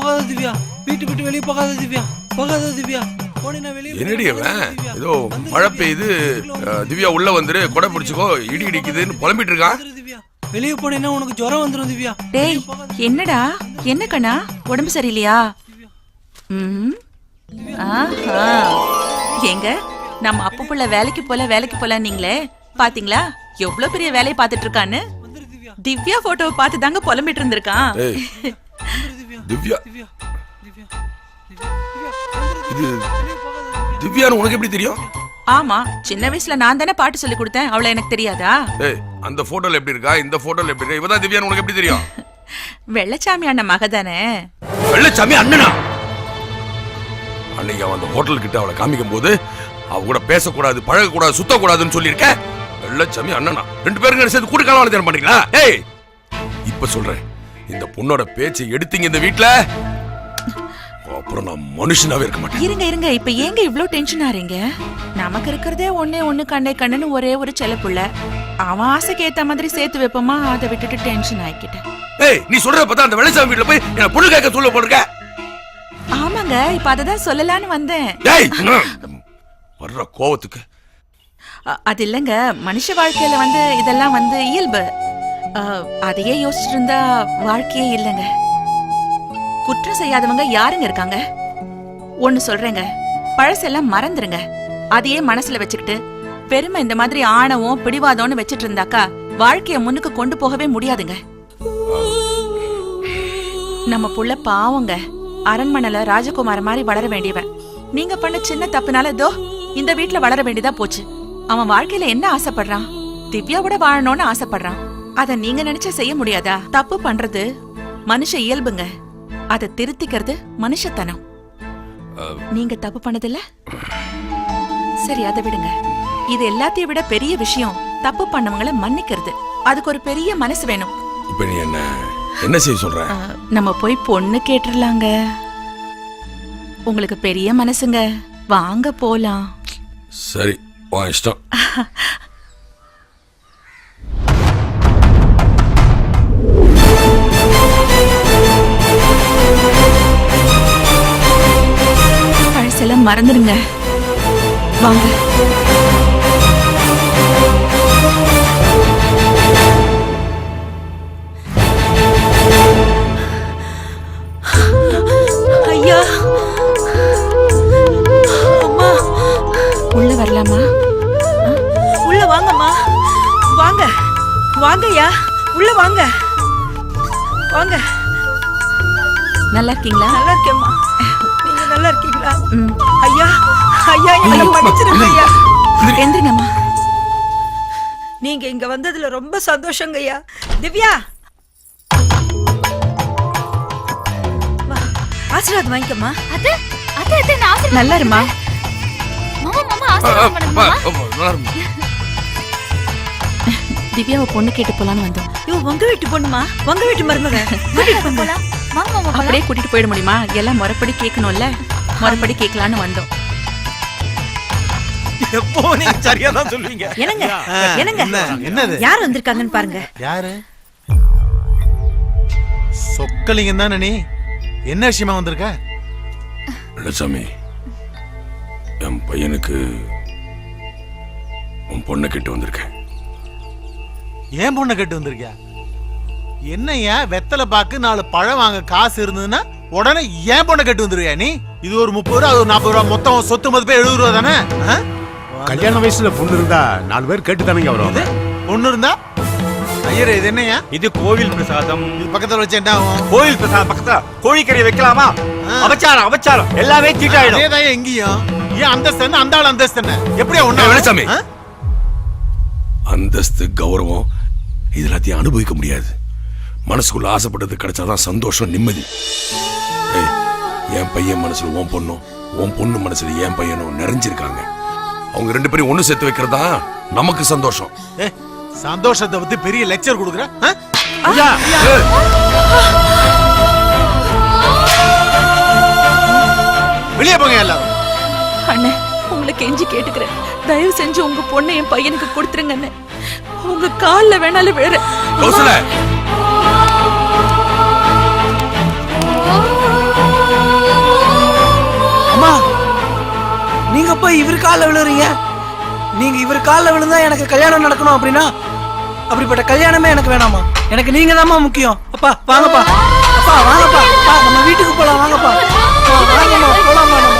போகாத திவ்யா. வீட்டு விட்டு வெளியே போகாத திவ்யா. போகாத திவ்யா. என்னடி அவன். ஏதோ மழை திவ்யா. பெய்யுது. திவ்யா உள்ள வந்துரு. கொடை பிடிச்சுக்கோ. இடி இடிக்குதுன்னு புலம்பிட்டு இருக்கான். வெளியே போனீங்கன்னா உனக்கு ஜுரம் வந்துரும் திவ்யா. டேய் என்னடா? என்ன கண்ணா? உடம்பு சரியில்லையா? ம் ஆஹா. எங்க நம்ம அப்பு புள்ள வேலைக்கு போல வேலைக்கு போல நீங்களே பாத்தீங்களா? எவ்வளவு பெரிய வேலையை பார்த்துட்டு இருக்கான்னு. திவ்யா. போட்டோவை பார்த்து தாங்க புலம்பிட்டு இருந்திருக்கான். திவ்யா. திவ்யா. இது திவ்யான்னு உனக்கு எப்படி தெரியும்? ஆமா சின்ன வயசுல நான் தானே பாட்டு சொல்லி கொடுத்தேன். அவளை எனக்கு தெரியாதா? ஏய் அந்த போட்டோல எப்படி இருக்கா? இந்த போட்டோல எப்படி இருக்கா? இவதான் திவ்யான்னு உனக்கு எப்படி தெரியும்? வெள்ளச்சாமி அண்ணன் மக தானே? வெள்ளச்சாமி அண்ணனா? அன்னைக்கு அவன் அந்த ஹோட்டல் கிட்ட அவளை காமிக்கும் போது அவ கூட பேசக்கூடாது பழகக்கூடாது சுத்தக்கூடாதுன்னு சொல்லியிருக்க. வெள்ளச்சாமி அண்ணனா. ரெண்டு பேரும் சேர்ந்து கூட்டு காலம் பண்றீங்களா ஏய் இப்ப சொல்றேன். இந்த பொண்ணோட பேச்சை எடுத்தீங்க இந்த வீட்ல? அப்புறம் நான் மனுஷனாவே இருக்க மாட்டேன். இருங்க இருங்க. இப்ப ஏங்க இவ்ளோ டென்ஷன் ஆறீங்க நமக்கு இருக்கிறதே ஒண்ணே ஒண்ணு கண்ணே கண்ணுன்னு ஒரே ஒரு செல்லப்புள்ள அவன் ஆசைக்கு ஏத்த மாதிரி சேர்த்து வைப்போமா? அதை விட்டுட்டு டென்ஷன் ஆயிக்கிட்டேன். ஏய் நீ சொல்றத பார்த்தா அந்த வெள்ளச்சாமி வீட்ல போய் என்ன பொண்ணு கேட்க சொல்ல போடுங்க ஆமாங்க இப்ப அததான் சொல்லலான்னு வந்தேன். ம். வர்ற கோவத்துக்கு. அது இல்லைங்க. மனுஷ வாழ்க்கையில வந்து இதெல்லாம் வந்து இயல்பு. அதையே யோசிச்சுட்டு இருந்தா வாழ்க்கையே இல்லைங்க. குற்றம் செய்யாதவங்க யாருங்க இருக்காங்க? ஒன்னு சொல்றேங்க. பழசெல்லாம் மறந்துருங்க. அதையே மனசுல வச்சுக்கிட்டு பெருமை இந்த மாதிரி ஆணவம் பிடிவாதம்னு வச்சிட்டு இருந்தாக்கா வாழ்க்கைய முன்னுக்கு கொண்டு போகவே முடியாதுங்க. நம்ம புள்ள பாவங்க. அரண்மனைல ராஜகுமார மாதிரி வளர வேண்டியவன். நீங்க பண்ண சின்ன தப்புனால தோ இந்த வீட்டுல வளர வேண்டியதா போச்சு. அவன் வாழ்க்கையில என்ன ஆசைப்படுறான்? திவ்யாவோட வாழணும்னு ஆசைப்படுறான். அத நீங்க நினைச்சா செய்ய முடியாதா? தப்பு பண்றது மனுஷ இயல்புங்க. அத திருத்திக்கிறது மனுஷத்தனம். நீங்க தப்பு பண்ணதில்ல? சரி அதை விடுங்க. இது எல்லாத்தையும் விட பெரிய விஷயம் தப்பு பண்ணவங்கள மன்னிக்கிறது. அதுக்கு ஒரு பெரிய மனசு வேணும். இப்ப நீ என்ன என்ன செய்ய சொல்ற? நம்ம போய் பொண்ணு கேட்டுடலாங்க உங்களுக்கு பெரிய மனசுங்க. வாங்க போலாம். சரி உன் இஷ்டம். மறந்துடுங்க வாங்க. ஐயா. அம்மா. உள்ள வரலாமா? உள்ள வாங்கம்மா. வாங்க. வாங்கய்யா உள்ள வாங்க. வாங்க. நல்லா இருக்கீங்களா? நல்லா இருக்கேம்மா. ஐயா ஐயா எங்களை மன்னிச்சிருங்க ஐயா. எந்திரிங்கம்மா. நீங்க இங்க வந்ததுல ரொம்ப சந்தோஷங்க ஐயா. திவ்யா. வா, ஆசீர்வாதம் வாங்கிக்கம்மா. அத்தை அத்தை அத்தை நான் ஆசீர்வாதம் நல்லா இருமா மாமா மாமா ஆசீர்வாதம் மாமா இருக்குமா? திவ்யாவை பொண்ணு கேட்டு போலான்னு வந்தோம். ஐயோ உங்க வீட்டு பொண்ணுமா? உங்க வீட்டு மருமக. கூட்டிட்டு. போலாம். மாமா போலாம். அப்படியே கூட்டிட்டு போயிட முடியுமா? எல்லாம் முறைப்படி கேட்கணும்ல. முறைப்படி கேட்கலான்னு வந்தோம். எப்போ நீங்க சரியா தான் சொல்லுவீங்க என்னங்க? என்னங்க என்னது? யார் வந்திருக்காங்கன்னு பாருங்க. யாரு? சொக்கலிங்கம் தானே நீ என்ன விஷயமா வந்திருக்க? வெள்ளச்சாமி என் பையனுக்கு உன் பொண்ணை கிட்ட வந்திருக்கேன். ஏன் பொண்ணை கேட்டு வந்திருக்கியா? என்னய்யா வெத்தலை பாக்கு நாலு பழம் வாங்க காசு இருந்ததுன்னா உடனே ஏன் பொண்ணை கேட்டு வந்துருவியா நீ? இது ஒரு முப்பது ரூபா அது ஒரு நாற்பது ரூபா. மொத்தம் சொத்து மதிப்பே எழுபது ரூபா தானே? ஆ? கல்யாண வயசுல பொண்ணு இருந்தா நாலு பேர் கேட்டு தானங்க வரும் பொண்ணு இருந்தா? ஐயரே இது என்னய்யா? இது கோவில் பிரசாதம். இது பக்கத்துல வச்சு என்ன ஆகும்? கோவில் பிரசாதம் பக்கத்துல கோழிக்கறி வைக்கலாமா? அபச்சாரம் அபச்சாரம். எல்லாமே தீட்டாயிடும் அதேதான் எங்கேயும்? ஏன் அந்தஸ்து என்ன? அந்த ஆள் அந்தஸ்து என்ன? எப்படியா ஒண்ணு? வெள்ளச்சாமி. அந்தஸ்து கௌரவம் இது எல்லாத்தையும் அனுபவிக்க முடியாது. மனசுக்குள்ள ஆசைப்பட்டது கிடைச்சாதான் சந்தோஷம் நிம்மதி. என் பையன் மனசுல உன் பொண்ணும் உன் பொண்ணு மனசுல என் பையனும் நிறைஞ்சிருக்காங்க. அவங்க ரெண்டு பேரும் ஒண்ணு சேர்த்து வைக்கிறதா? நமக்கு சந்தோஷம். ஏ சந்தோஷத்தை பத்தி பெரிய லெக்சர் கொடுக்குற? வெளியே போங்க எல்லாரும். அண்ணே உங்களை கெஞ்சி கேட்டுக்கிறேன். தயவு செஞ்சு உங்க பொண்ணை என் பையனுக்கு கொடுத்துருங்க அண்ணே. உங்க கால்ல வேணாலும் விழுற போய் இவர் காலில் விழுறீங்க நீங்க இவர் காலில் விழுந்தா எனக்கு கல்யாணம் நடக்கணும் அப்படின்னா அப்படிப்பட்ட கல்யாணமே எனக்கு வேணாமா எனக்கு நீங்க தாம்மா முக்கியம் அப்பா வாங்கப்பா அப்பா வாங்கப்பா அப்பா நம்ம வீட்டுக்கு போலாம் வாங்கப்பா வாங்கம்மா போலாமா நம்ம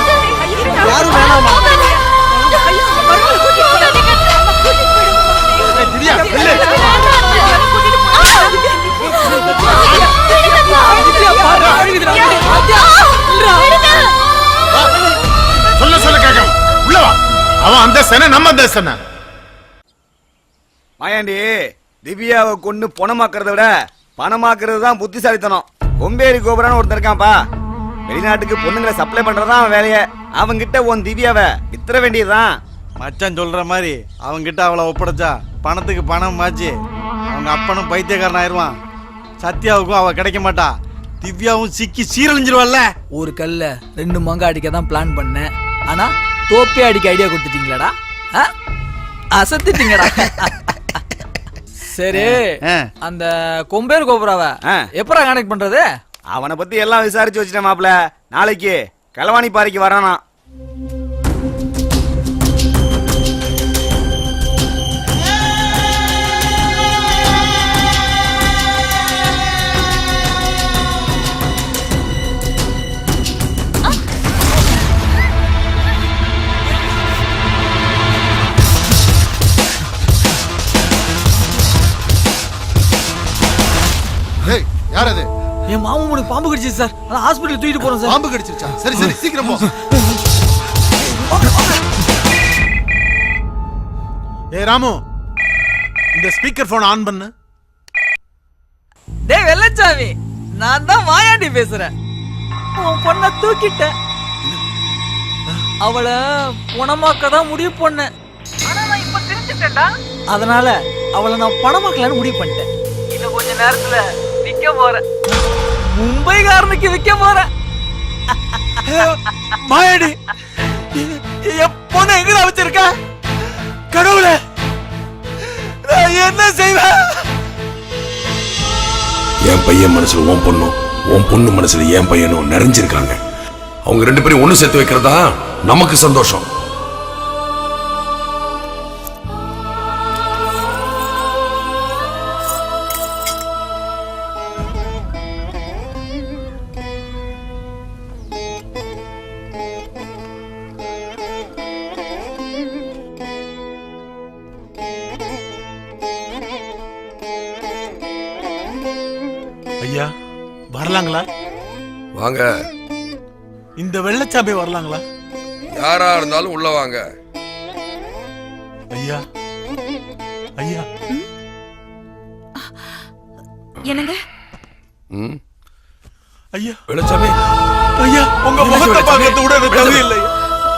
யாரும் வேணாமா? சொல்ல உள்ள வா அவன் அந்த சென நம்ம அந்த சென. மாயாண்டி திவ்யாவை கொண்டு பணமாக்குறத விட பணமாக்குறது தான் புத்திசாலித்தனம். கொம்பேரி கோபுரான்னு ஒருத்தன் இருக்கான்ப்பா. வெளிநாட்டுக்கு பொண்ணுங்களை சப்ளை பண்றதுதான் அவன் வேலையை. அவன்கிட்ட உன் திவ்யாவை வித்துற வேண்டியதுதான். மச்சான் சொல்ற மாதிரி அவங்கிட்ட அவளை ஒப்படைச்சா பணத்துக்கு பணம் மாச்சு. அவங்க அப்பனும் பைத்தியக்காரன் ஆயிருவான். சத்யாவுக்கும் அவ கிடைக்க மாட்டா. திவ்யாவும் சிக்கி சீரழிஞ்சிருவல்ல ஒரு கல்ல ரெண்டு மங்க அடிக்க தான் பிளான் பண்ணேன். ஆனா தோப்பே அடிக்க ஐடியா கொடுத்துட்டீங்களாடா? அசத்திட்டீங்கடா சரி. அந்த கொம்பேர் கோபுராவை ஆ. எப்படா கனெக்ட் பண்றது அவனை பத்தி எல்லாம் விசாரிச்சு வச்சுட்டேன் மாப்ள நாளைக்கு களவாணி பாறைக்கு வரானா யார் அது என் மாமன் பாம்பு கடிச்சிச்சு சார். அதான் ஹாஸ்பிட்டல் தூக்கிட்டு போறோம் சார். பாம்பு கடிச்சிருச்சா? சரி சரி சீக்கிரம் போ. ஏய் ராமு இந்த ஸ்பீக்கர் போன் ஆன் பண்ணு. டேய் வெள்ளச்சாமி நான் தான் மாயாண்டி பேசுறேன். உன் பொண்ணை தூக்கிட்டேன். அவளை குணமாக்க தான் முடிவு பண்ணேன். ஆனா நான் இப்ப தெரிஞ்சுட்டேன்டா அதனால அவளை நான் பணமாக்கலான்னு முடிவு பண்ணிட்டேன். இன்னும் கொஞ்ச நேரத்துல போறேன் மும்பைகாரனுக்கு விற்க போறேன் மாயாண்டி என் பொண்ணை எங்கடா வச்சிருக்க கடவுளே நான் என்ன செய்வேன் என் பையன் மனசுல உன் பொண்ணும் உன் பொண்ணு மனசுல என் பையனும் நிறைஞ்சிருக்காங்க அவங்க ரெண்டு பேரும் ஒண்ணு சேர்த்து வைக்கிறதா நமக்கு சந்தோஷம் இருந்தாலும் உள்ள வாங்க ஐயா ஐயா என்னங்க ம் ஐயா வெளிச்சாமி ஐயா உங்க என்ன முகத்தை பார்க்கறது கூட எனக்கு? தகுதி இல்லை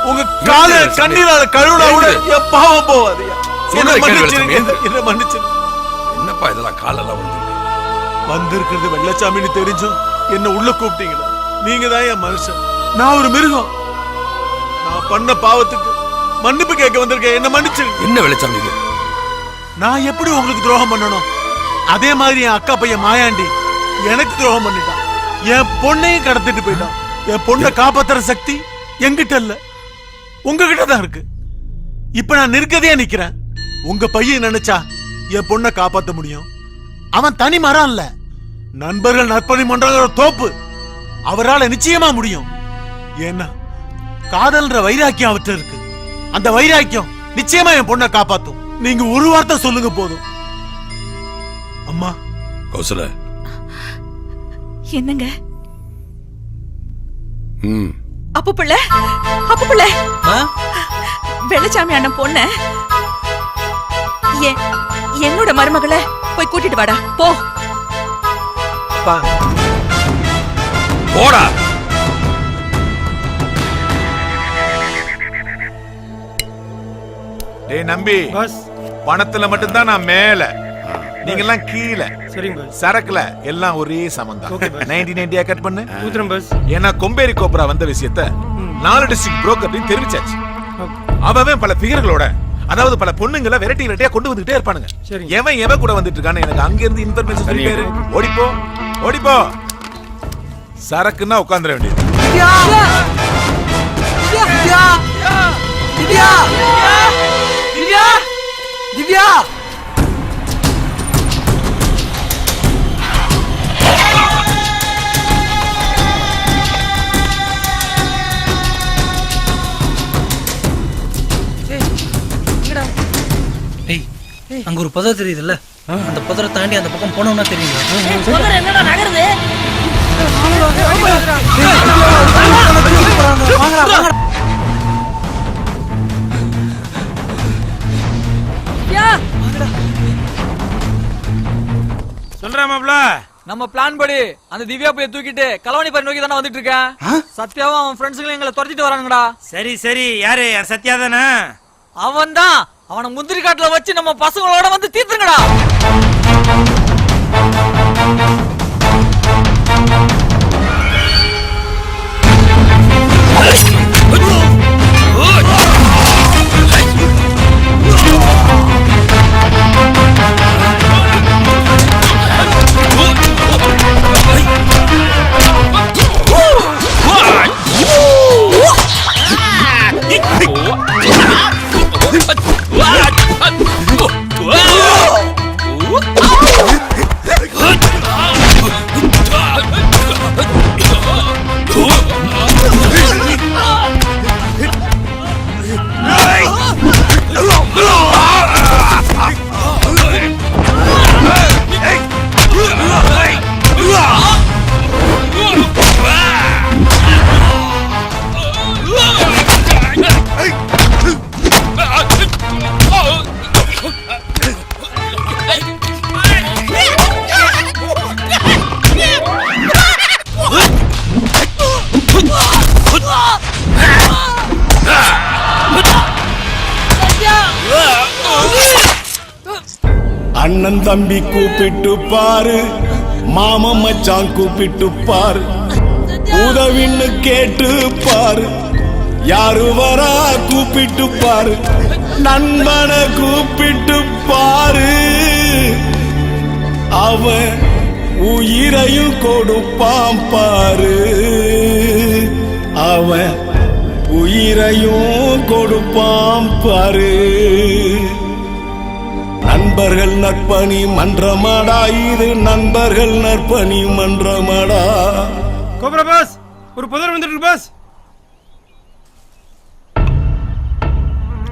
உங்க கால? கண்ணீரால கழுவுனா கூட தம்பி? என் பாவம் போவாது. என்ன மன்னிச்சிருங்க. என்ன மன்னிச்சிருங்க என்னப்பா இதெல்லாம் காலெல்லாம் வந்து வந்திருக்கிறது வெள்ளச்சாமின்னு தெரிஞ்சும் என்ன உள்ள கூப்பிட்டீங்களா நீங்க தான் என் மனுஷன் நான் ஒரு மிருகம் பண்ண பாவத்துக்கு மன்னிப்பு கேட்க வந்திருக்கேன். என்ன மன்னிச்சிருங்க என்ன வெளிச்சாமி இது? நான் எப்படி உங்களுக்கு துரோகம் பண்ணணும்? அதே மாதிரி என் அக்கா பையன் மாயாண்டி எனக்கு துரோகம் பண்ணிட்டான். என் பொண்ணையும் கடத்திட்டு போயிட்டான். என் பொண்ணை காப்பாத்துற சக்தி என்கிட்ட இல்ல. உங்ககிட்ட தான் இருக்கு. இப்ப நான் நிற்கதையா நிக்கிறேன். உங்க பையன் நினைச்சா என் பொண்ணை காப்பாத்த முடியும். அவன் தனி மரம் இல்ல. நண்பர்கள் நற்பணி மன்றங்கிற தோப்பு. அவரால நிச்சயமா முடியும். ஏன்னா காதல்ன்ற வைராக்கியம் அவர்கிட்ட இருக்கு. அந்த வைராக்கியம் நிச்சயமா என் பொண்ணை காப்பாத்தும். நீங்க ஒரு வார்த்தை சொல்லுங்க போதும். அம்மா. கௌசல. என்னங்க? ம். அப்பு பிள்ளை அப்பு பிள்ளை? வெள்ளச்சாமி அண்ணன் பொண்ண என்னோட மருமகளை போய் கூட்டிட்டு வாடா. போ. போடா. டேய் நம்பி. பணத்துல மட்டும்தான் நான் மேல. நீங்க எல்லாம் கீழே. சரிங்க பாஸ். சரக்குல எல்லாம் ஒரே சமந்தான் நைன்டி நைன்டியா கட் பண்ணு. ஊத்துறேன் பாஸ். ஏன்னா கொம்பேரி கோப்ரா வந்த விஷயத்த நாலு டிஸ்ட்ரிக்ட் புரோக்கர் தெரிவிச்சாச்சு. அவன் பல பிகர்களோட அதாவது பல பொண்ணுங்களை வெரைட்டி வெரைட்டியா கொண்டு வந்துட்டே இருப்பானுங்க. சரிங்க. எவன் எவன் கூட வந்துட்டு இருக்கான்னு எனக்கு அங்க இருந்து இன்ஃபர்மேஷன் சொல்லி சரிங்க. ஓடிப்போ. ஓடிப்போ. சரக்குன்னா உட்காந்துட வேண்டியது! திவ்யா! திவ்யா திவ்யா திவ்யா! ஏய் அங்க ஒரு புதர் தெரியுதுல்ல? அந்த புதரை தாண்டி அந்த பக்கம் போனோம்னா தெரியும் என்னடா நகருது? வாங்கடா வாங்கடா சொல்றேன் மாப்ள. நம்ம பிளான் படி அந்த திவ்யா போய் தூக்கிட்டு கலவாணி பாரி நோக்கி தானே வந்துட்டு இருக்கேன் சத்யாவும் அவன் ஃப்ரெண்ட்ஸுங்களும் எங்களை துரத்திட்டு வரானுங்கடா. சரி சரி. யாரு? யார்? சத்யா தானே? அவன் தான் அவனை முந்திரி காட்டுல வச்சு நம்ம பசங்களோட வந்து தீர்த்துங்கடா அண்ணன் தம்பி கூப்பிட்டு பாரு மாம மச்சான் கூப்பிட்டு பாரு உதவின்னு கேட்டு பாரு யாரு வரா கூப்பிட்டு பாரு நண்பனை கூப்பிட்டு பாரு. அவன் உயிரையும் கொடுப்பான் பாரு. அவன் உயிரையும் கொடுப்பான் பாரு. நண்பர்கள் நற்பணி மன்றமாடா. இது நண்பர்கள் நற்பணி மன்றமாடா. கோபுர பாஸ் ஒரு புதர் வந்துட்டு பாஸ்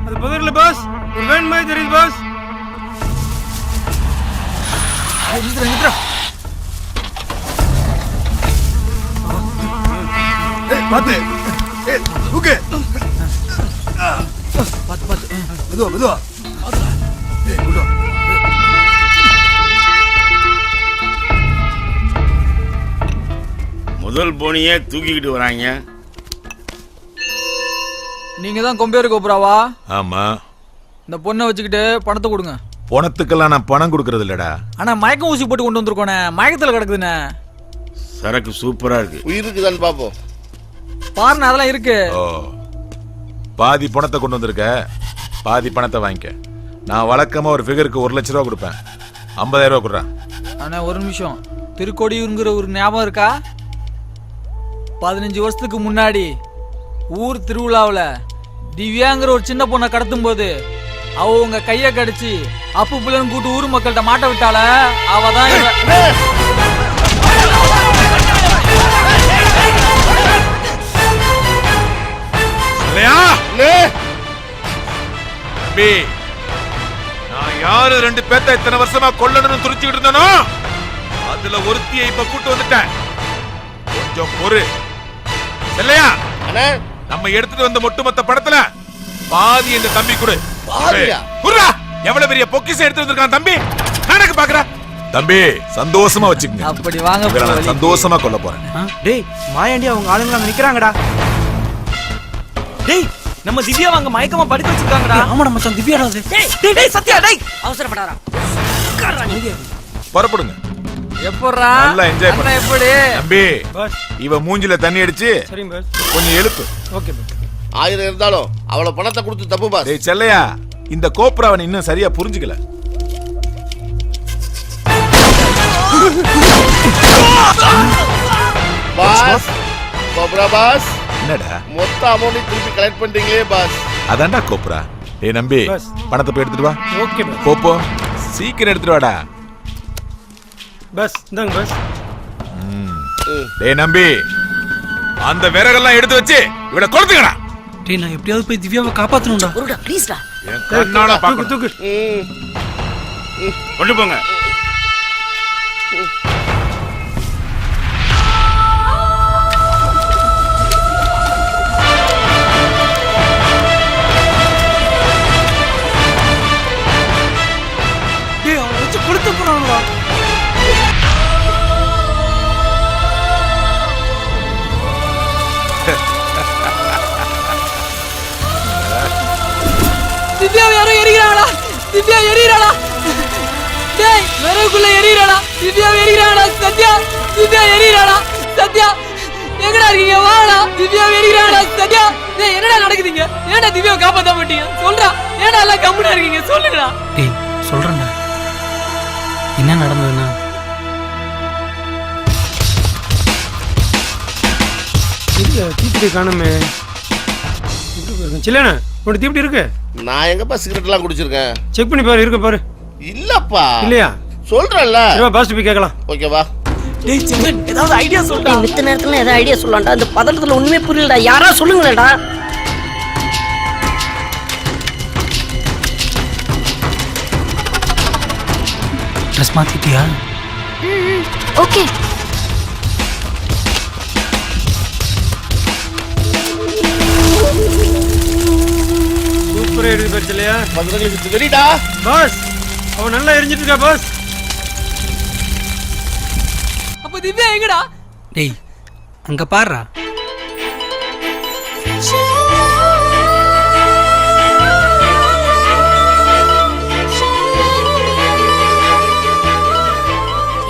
அது புதர்ல பாஸ் ஒரு வேன் மாதிரி தெரியுது பாஸ் பாத்து. ஓகே மெதுவா மெதுவா. முதல் போனியே தூக்கிக்கிட்டு வராங்க. நீங்க தான் கொம்பேரு கோபுராவா? ஆமா. இந்த பொண்ணை வச்சுக்கிட்டு பணத்தை கொடுங்க. பணத்துக்கெல்லாம் நான் பணம் கொடுக்கறது இல்லடா ஆனா மயக்கம் ஊசி போட்டு கொண்டு வந்திருக்கோனே மயக்கத்துல கிடக்குதுண்ணே. சரக்கு சூப்பரா இருக்கு. உயிருக்கு தான் பாப்போம். பாருண்ணே அதெல்லாம் இருக்கு. ஓ. பாதி பணத்தை கொண்டு வந்திருக்க பாதி பணத்தை வாங்கிக்க. நான் வழக்கமா ஒரு ஃபிகருக்கு ஒரு லட்ச ரூபா கொடுப்பேன். ஐம்பதாயிரம் ரூபா கொடுறேன். அண்ணா ஒரு நிமிஷம். திருக்கோடியூருங்கிற ஒரு ஞாபகம் இருக்கா? பதினஞ்சு வருஷத்துக்கு முன்னாடி ஊர் திருவிழாவில் திவ்யாங்கிற ஒரு சின்ன பொண்ணை கடத்தும் போது அவ உங்க கைய கடிச்சு அப்பு புள்ளன்னு கூட்டு ஊர் மக்கள்கிட்ட மாட்ட விட்டால அவ தான் நான் யாரு ரெண்டு பேத்த இத்தனை வருஷமா கொல்லணும்னு துடிச்சுக்கிட்டு இருந்தனோ? அதுல ஒருத்தியை இப்ப கூட்டு வந்துட்டேன். கொஞ்சம் பொறு. இல்லையா? நம்ம எடுத்துட்டு வந்த ஒட்டுமொத்த படத்துல பாதி இந்த தம்பி கொடு. குர்ரா! எவ்வளவு பெரிய பொக்கிஷம் எடுத்து வந்திருக்கான் தம்பி? கணக்கு பாக்குற தம்பி சந்தோஷமா வச்சுக்கங்க. அப்படி வாங்க நான். சந்தோஷமா கொல்ல போறேன். டேய் மாயாண்டி அவங்க ஆளுங்க அங்க நிக்கிறாங்கடா. டேய் நம்ம திவ்யா அங்க மயக்கமா படுக்க வச்சிருக்காங்கடா. ஆமாடா மச்சான் திவ்யாடா அது. டேய் டேய் சத்யா டேய் அவசரப்படாரா புறப்படுங்க. எப்பட்றா நல்லா enjoy பண்ணு. எப்படி? தம்பி பாஸ். இவ மூஞ்சில தண்ணி அடிச்சு சரிங்க பாஸ். கொஞ்சம் எழுப்பு. Okay boss. ஆயிரம் இருந்தாலும் அவளை பணத்தை கொடுத்து தப்பு பாஸ். டேய் செல்லையா இந்த கோப்ராவன் இன்னும் சரியா புரிஞ்சுக்கல. Boss Cobra boss. என்னடா? மொத்த அமௌண்ட் திருப்பி கலெக்ட் பண்றீங்களே பாஸ். அதான்டா கோப்ரா. ஏய் நம்பி பஸ். பணத்தை போய் எடுத்துட்டு வா. ஓகே போப்போ சீக்கிரம் எடுத்துட்டு வாடா. பஸ் இந்தாங்க பஸ். டேய் நம்பி அந்த விறகெல்லாம் எடுத்து வச்சு இவனை கொளுத்துக்கடா டேய் நான் எப்படியாவது போய் திவ்யாவை காப்பாத்தணும்டா. முருகா ப்ளீஸ்டா என் கண்ணால பாக்கணும் தூக்கு. கொண்டு போங்க. திவ்யா எரிகிறாளா டேய் விறகுக்குள்ள எரிகிறாளா திவ்யா எரிகிறாளா சத்யா? திவ்யா எரிகிறாளா சத்யா? எங்கடா இருக்கீங்க? வாடா. திவ்யா எரிகிறாளா சத்யா? டேய் என்னடா நடக்குதுங்க? ஏன்டா திவ்யாவை காப்பாத்த மாட்டீங்க? சொல்றா. ஏன்டா எல்லாம் கம்முனா இருக்கீங்க? சொல்லுங்கடா. டேய் சொல்றேன்டா. என்ன நடந்ததுன்னா? தீப்பிடி காணுமே. சில்லண்ணா. உனக்கு தீப்பிடி இருக்கு? நான் எங்கப்பா சிகரெட் எல்லாம் குடிச்சிருக்கேன்? செக் பண்ணி பாரு இருக்கு பாரு. இல்லப்பா. இல்லையா? சொல்றேன்ல. சரி பாஸ்ட் போய் கேட்கலாம். ஓகேவா டேய் செங்கன் ஏதாவது ஐடியா சொல்றா மித்த நேரத்துல ஏதாவது ஐடியா சொல்லலாம்டா. இந்த பதட்டத்துல ஒண்ணுமே புரியலடா. யாரா சொல்லுங்களேடா ட்ரெஸ் மாத்திட்டியா? ஓகே. சூப்பரா இருக்கு பாரு இல்லையா? பதினஞ்சு வெறிடா பாஸ் அவன் நல்லா எரிஞ்சிட்டு இருக்கா பாஸ். அப்ப திவ்யா எங்கடா? டேய் அங்க பாருடா.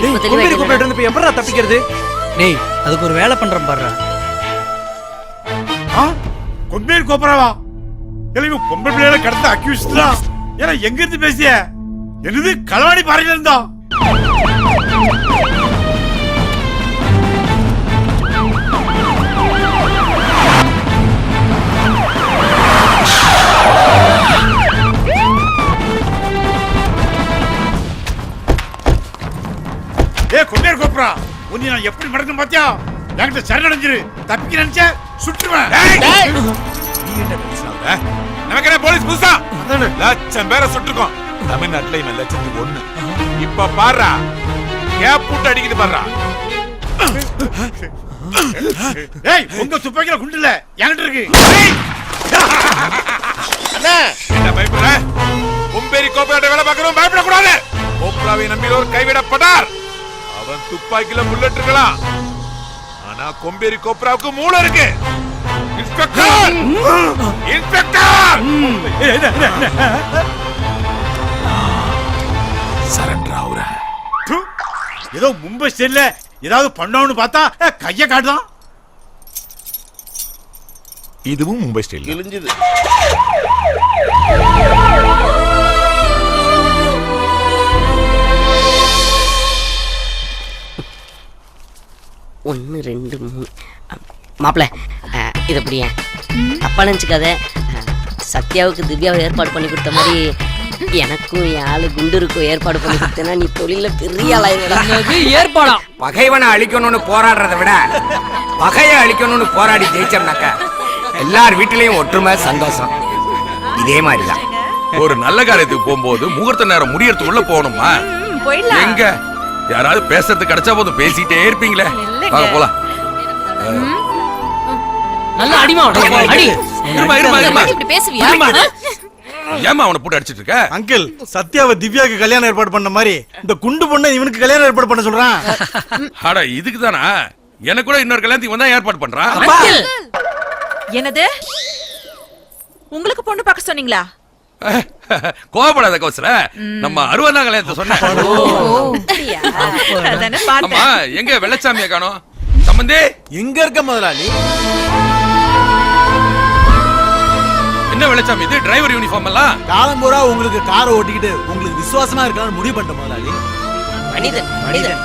இப்ப தெளிவாயிடுச்சுல? இருந்து இப்ப எப்படா தப்பிக்கிறது? டேய் அதுக்கு ஒரு வேலை பண்றேன் பாருடா. கொம்பேர் கோப்பராவா கிளம்பி பொம்பளை பிள்ளைகளை கடத்த அக்யூஸ் தான் ஏன்னா எங்க இருந்து பேசிய? என்னது களவாணி பாறையில இருந்தா? ஏ கொம்பேர் கோப்பரா உன்னை நான் எப்படி மடக்கணும் பாத்தியா? என்கிட்ட சரணடைஞ்சிரு. தப்பிக்க நினைச்ச சுட்டுருவேன். நீ என்ன பேசுறாங்க நமக்கு என்ன போலீஸ் புதுசா? லட்சம் பேரை சுட்டுருக்கோம். தமிழ்நாட்டுல இவன் லட்சத்துக்கு ஒண்ணு. இப்ப பாருடா கேப் போட்டு அடிக்குது பாருடா. ஏய் உங்க துப்பாக்கில குண்டு இல்ல. என்கிட்ட இருக்கு! அண்ணா. என்ன பயப்படுற? உம்பேரி கோப்பையோட வேலை பார்க்கறோம் பயப்படக்கூடாது. கோப்ராவை நம்பி ஒரு கைவிடப்பட்டார். அவன் துப்பாக்கில புல்லட் இருக்கலாம். ஆனா கொம்பேரி கோப்ராவுக்கு மூளை இருக்கு. இன்ஸ்பெக்டர்! இன்ஸ்பெக்டர்! சரண்டர் ஆகுற ஏதோ மும்பை ஸ்டைல்ல ஏதாவது பண்ணோம்னு பார்த்தா கைய காட்டுதான். இதுவும் மும்பை ஸ்டைல் கிழிஞ்சுது. ஒன்று ரெண்டு மூணு. மாப்பிள்ள இது எப்படியா அப்பா நினச்சிக்காத. சத்யாவுக்கு திவ்யாவை ஏற்பாடு பண்ணி கொடுத்த மாதிரி எனக்கும் என் ஆளு குண்டுருக்கும் ஏற்பாடு பண்ணி கொடுத்தேன்னா நீ தொழில பெரிய ஆளாயிருடா இது ஏற்பாடா? பகைவனை அழிக்கணும்னு போராடுறதை விட பகையை அழிக்கணும்னு போராடி ஜெயிச்சோம்னாக்க எல்லார் வீட்டிலையும் ஒற்றுமை சந்தோஷம். இதே மாதிரி தான் ஒரு நல்ல காரியத்துக்கு போகும்போது முகூர்த்த நேரம் முடியறதுக்குள்ள போகணுமா? எங்க? யாராவது பேசுறது கிடைச்சா போதும். பேசிட்டே இருப்பீங்களே. வாங்க போலாம். நல்ல அடிமா அடி. இருமா இருமா இருமா. இப்படி பேசுவியா? ஏமா அவனை போட்டு அடிச்சிட்டு இருக்க? அங்கிள் சத்யாவை திவ்யாக்கு கல்யாணம் ஏற்பாடு பண்ண மாதிரி இந்த குண்டு பொண்ணை இவனுக்கு கல்யாணம் ஏற்பாடு பண்ண சொல்றான். அட இதுக்கு தானா? எனக்கு கூட இன்னொரு கல்யாணத்துக்கு வந்தா ஏற்பாடு பண்றான். என்னது? உங்களுக்கு பொண்ணு பார்க்க சொன்னீங்களா? கோவப்படாத கௌசல நம்ம அறுபதாம் கல்யாணத்தை சொன்னேன் எங்க வெள்ளச்சாமிய காணோம்? சம்பந்தி? எங்க இருக்க முதலாளி? என்ன வெள்ளச்சாமி? இது டிரைவர் யூனிஃபார்ம் எல்லாம் காலம்பூரா உங்களுக்கு காரை ஓட்டிக்கிட்டு உங்களுக்கு விசுவாசமா இருக்கலாம்னு முடிவு பண்ணிட்ட முதலாளி. மனிதன் மனிதன்.